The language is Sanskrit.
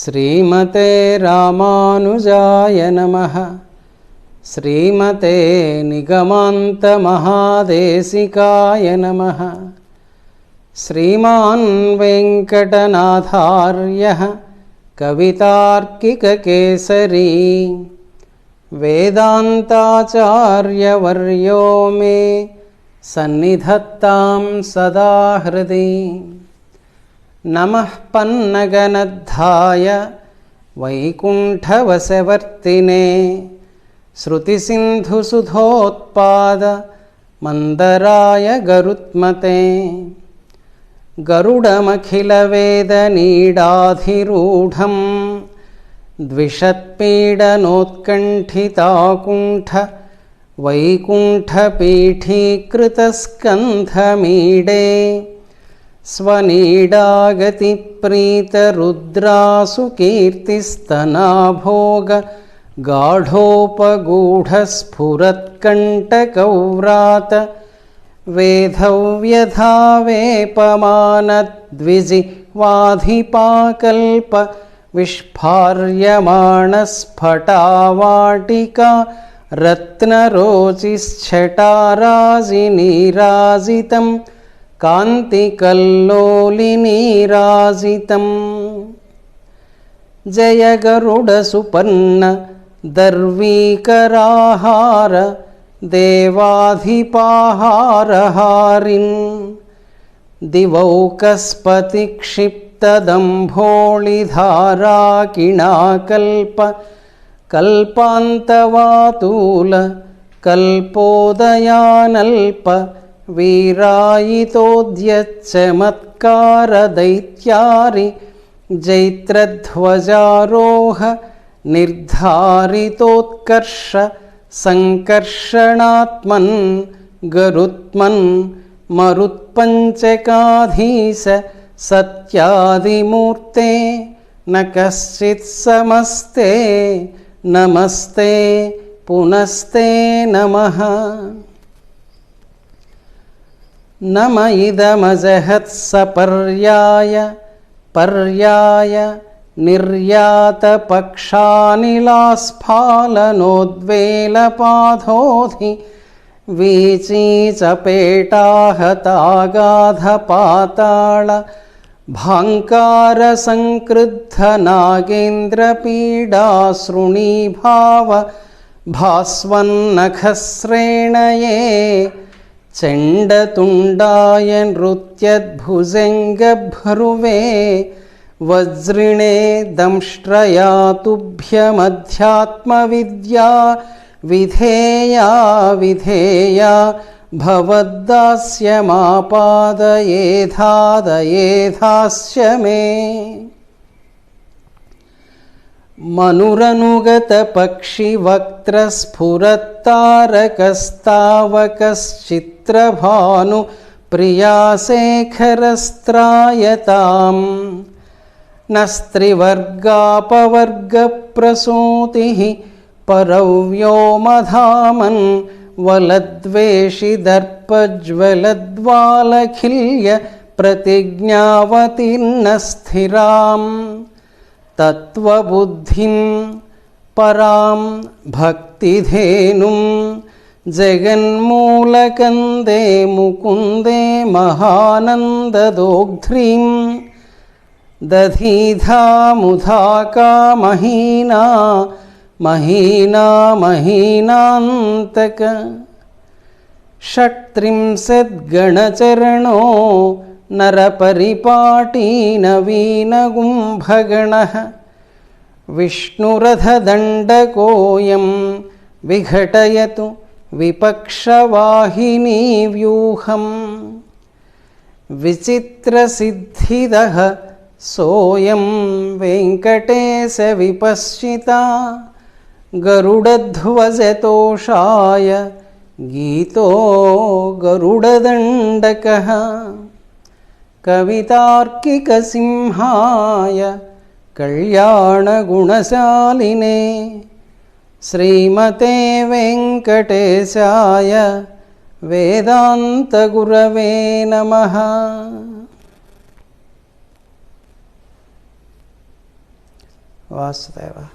श्रीमते रामानुजाय नमः श्रीमते निगमान्तमहादेशिकाय नमः श्रीमान् वेङ्कटनाथार्यः कवितार्किककेसरी वेदान्ताचार्यवर्यो मे सन्निधत्तां सदा हृदि नमः पन्नगनद्धाय वैकुण्ठवसवर्तिने श्रुतिसिन्धुसुधोत्पाद मन्दराय गरुत्मते गरुडमखिलवेदनीडाधिरूढं द्विषत्पीडनोत्कण्ठिताकुण्ठ वैकुण्ठपीठीकृतस्कन्धमीडे स्वनीडागतिप्रीतरुद्रासु कीर्तिस्तनाभोग गाढोपगूढस्फुरत्कण्टकौव्रात वेधव्यधावेपमानद्विजिह्वाधिपाकल्प विस्फार्यमाणस्फटावाटिका रत्नरोचिश्छटाराजिनीराजितं कान्तिकल्लोलिनीराजितम् जय गरुडसुपन्न दर्वीकराहार देवाधिपाहारहारिन् दिवौकस्पतिक्षिप्तदम्भोळिधाराकिणाकल्प कल्पान्तवातूल कल्पोदयानल्प वीरायितोद्यच्चमत्कारदैत्यारि जैत्रध्वजारोह निर्धारितोत्कर्ष सङ्कर्षणात्मन् गरुत्मन् मरुत्पञ्चकाधीश सत्यादिमूर्ते न कश्चित् समस्ते नमस्ते पुनस्ते नमः। नम इदमजहत्सपर्याय पर्याय निर्यातपक्षानिलास्फालनोद्वेलपाधोधि वीचीचपेटाहतागाधपाताळ भाङ्कारसङ्क्रुद्धनागेन्द्रपीडासृणीभाव भास्वन्नखश्रेणये चण्डतुण्डाय नृत्यद्भुजङ्गभ्रुवे वज्रिणे दंष्ट्रया तुभ्यमध्यात्मविद्या विधेया विधेया भवद्दास्यमापादयेधादयेधास्य मे भानु प्रिया मित्रभानु प्रसूति पर परौ व्योमधामन् वलद्वेषिदर्पज्वलद्वालखिल्य प्रतिज्ञावतीन्न स्थिरां तत्त्वबुद्धिं परां भक्तिधेनुम् जगन्मूलकन्दे मुकुन्दे महानन्ददोग्ध्रीं दधीधामुधाका महीना महीना महीनान्तक। षट्त्रिंशद्गणचरणो नरपरिपाटीनवीनगुम्भगणः। विष्णुरथदण्डकोऽयं विघटयतु विपक्षवाहिनीव्यूहम् विचित्रसिद्धिदः सोऽयं वेङ्कटेशविपश्चिता गरुडध्वजतोषाय गीतो गरुडदण्डकः कवितार्किकसिंहाय कल्याणगुणशालिने श्रीमते वेङ्कटेशाय वेदान्तगुरवे नमः। वासुदेव।